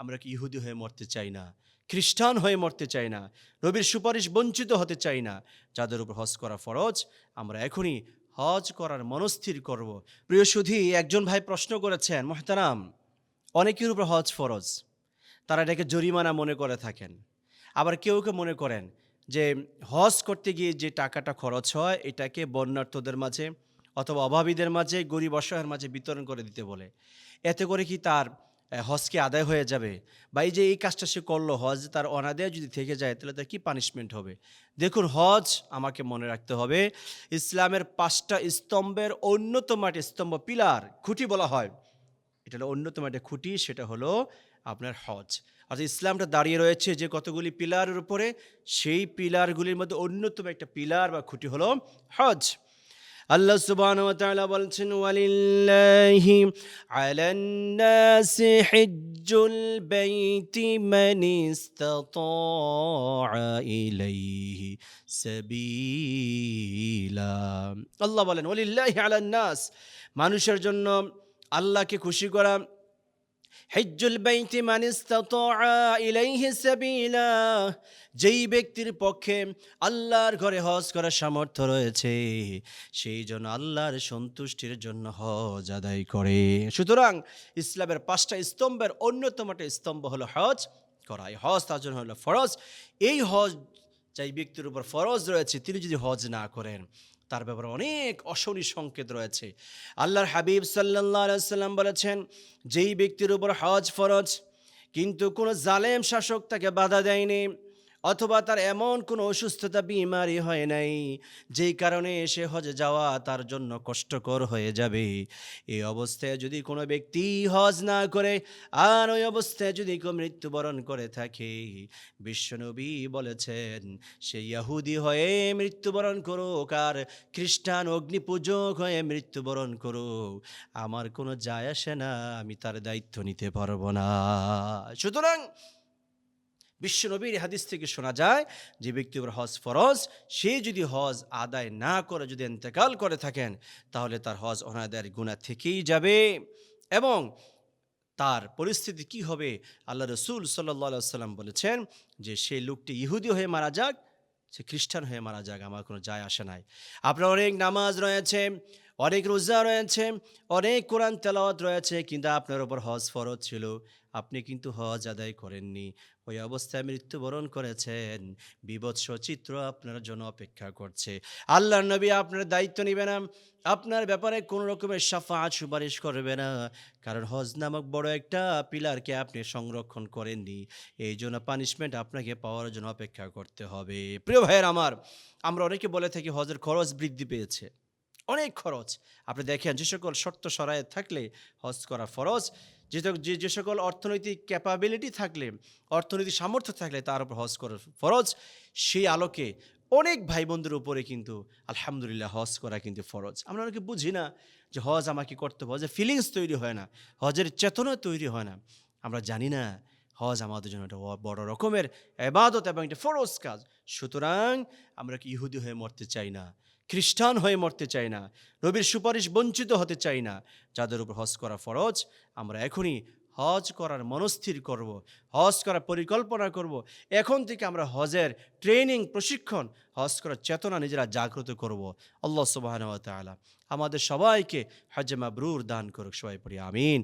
আমরা কি ইহুদি হয়ে মরতে চাই না? খ্রিস্টান হয়ে মরতে চাই না? নবীর সুপারিশ বঞ্চিত হতে চাই না? যাদের উপর হজ করা ফরজ, আমরা এখনই হজ করার মনস্থির করব। প্রিয় সুধী, একজন ভাই প্রশ্ন করেছেন, মোহতারাম, অনেকের উপর হজ ফরজ। তারা এটাকে জরিমানা মনে করে থাকেন। আবার কেউ কেউ মনে করেন যে হজ করতে গিয়ে যে টাকাটা খরচ হয়, এটাকে বন্যার্থদের মাঝে অথবা অভাবীদের মাঝে, গরিব অসহায়ের মাঝে বিতরণ করে দিতে বলে। এতে করে কি তার আহ, হজ কি আদায় হয়ে যাবে বা এই যে এই কাজটা সে করল হজ তার অনাদায় যদি থেকে যায় তাহলে তার কী পানিশমেন্ট হবে? দেখুন হজ আমাকে মনে রাখতে হবে ইসলামের পাঁচটা স্তম্ভের অন্যতম একটা স্তম্ভ পিলার খুঁটি বলা হয়। এটা হলো অন্যতম একটা খুঁটি সেটা হলো আপনার হজ। অর্থাৎ ইসলামটা দাঁড়িয়ে রয়েছে যে কতগুলি পিলারের উপরে সেই পিলারগুলির মধ্যে অন্যতম একটা পিলার বা খুঁটি হলো হজ। আল্লাহ সুবহানাহু ওয়া তাআলা বলছেন, ওয়ালিল্লাহি আলান নাসি হিজ্জুল বাইতি মান ইসতাতাআ ইলাইহি সাবিলা। আল্লাহ বলেন, ওয়ালিল্লাহি আলান নাস মানুষের জন্য আল্লাহকে খুশি করা হিজ্জুল বাইতি ইলাইহি সাবিলা। যেই ব্যক্তির পক্ষে আল্লাহর ঘরে হজ করার সামর্থ্য রয়েছে, সেই জন্য আল্লাহর সন্তুষ্টির জন্য হজ আদায় করে। সুতরাং ইসলামের পাঁচটা স্তম্ভের অন্যতম একটা স্তম্ভ হলো হজ করা। এই হজ তার জন্য হলো ফরজ। এই হজ যেই ব্যক্তির উপর ফরজ রয়েছে, তিনি যদি হজ না করেন, তার ব্যাপারে অনেক অশনি সংকেত রয়েছে। আল্লাহর হাবিব সাল্লাহ সাল্লাম বলেছেন, যেই ব্যক্তির উপর হজ ফরজ, কিন্তু কোনো জালেম শাসক তাকে বাধা দেয়নি। অথবা তার এমন কোনো অসুস্থতা বিমারি হয় নাই, যেই কারণে সে হজে যাওয়া তার জন্য কষ্টকর হয়ে যাবে। এই অবস্থায় যদি কোনো ব্যক্তি হজ না করে, আর ওই অবস্থায় যদি কেউ মৃত্যুবরণ করে থাকে, বিশ্বনবী বলেছেন, সে ইয়াহুদি হয়ে মৃত্যুবরণ করুক আর খ্রিস্টান অগ্নিপূজক হয়ে মৃত্যুবরণ করুক, আমার কোনো যায় আসে না, আমি তার দায়িত্ব নিতে পারব না। সুতরাং বিশ্বনবীর হাদিস থেকে শোনা যায় যে ব্যক্তির উপর হজ ফরজ, সে যদি হজ আদায় না করে, যদি এন্তেকাল করে থাকেন, তাহলে তার হজ অনাদায়ের গুণা থেকেই যাবে এবং তার পরিস্থিতি কি হবে? আল্লাহ রসুল সাল্লাহ সাল্লাম বলেছেন যে সেই লোকটি ইহুদি হয়ে মারা যাক, সে খ্রিস্টান হয়ে মারা যাক, আমার কোনো যায় আসে নাই। আপনার অনেক নামাজ রয়েছে অনেক রোজা রয়েছে, অনেক কোরআন তেলাওয়াত রয়েছে, কিন্তু আপনার ওপর হজ ফরজ ছিল। আপনি কিন্তু হজ আদায় করেননি। ওই অবস্থায় মৃত্যুবরণ করেছেন। বিভৎস চিত্র আপনার জন্য অপেক্ষা করছে। আল্লাহ নবী আপনার দায়িত্ব নেবে না। আপনার ব্যাপারে কোনো রকমের সাফাত সুপারিশ করবে না। কারণ হজ নামক বড় একটা পিলারকে আপনি সংরক্ষণ করেননি। এই জন্য পানিশমেন্ট আপনাকে পাওয়ার জন্য অপেক্ষা করতে হবে। প্রিয় ভাইয়ের আমার, আমরা অনেকে বলে থাকি হজের খরচ বৃদ্ধি পেয়েছে। অনেক খরচ। আপনি দেখেন যে সকল শর্ত সরায় থাকলে হজ করা ফরজ। যে যে সকল অর্থনৈতিক ক্যাপাবিলিটি থাকলে, অর্থনৈতিক সামর্থ্য থাকলে তার উপর হজ করা ফরজ। সেই আলোকে অনেক ভাই বোনদের উপরে কিন্তু আলহামদুলিল্লাহ হজ করা কিন্তু ফরজ। আমরা অনেকে বুঝি না যে হজ আমাকে করতে হবে। হজের ফিলিংস তৈরি হয় না। হজের চেতনা তৈরি হয় না। আমরা জানি না হজ আমাদের জন্য একটা বড় রকমের এবাদত এবং একটা ফরজ কাজ। সুতরাং আমরা কি ইহুদি হয়ে মরতে চাই না? খ্রিস্টান হয়ে মরতে চাই না? নবীর সুপারিশ বঞ্চিত হতে চাই না? যাদের উপর হজ করা ফরজ, আমরা এখনই হজ করার মনস্থির করব, হজ করার পরিকল্পনা করব। এখন থেকে আমরা হজের ট্রেনিং, প্রশিক্ষণ, হজ করার চেতনা নিজেরা জাগ্রত করব। আল্লাহ সুবাহ আমাদের সবাইকে হজে মাবরুর দান করুক, সবাই পড়ি আমিন।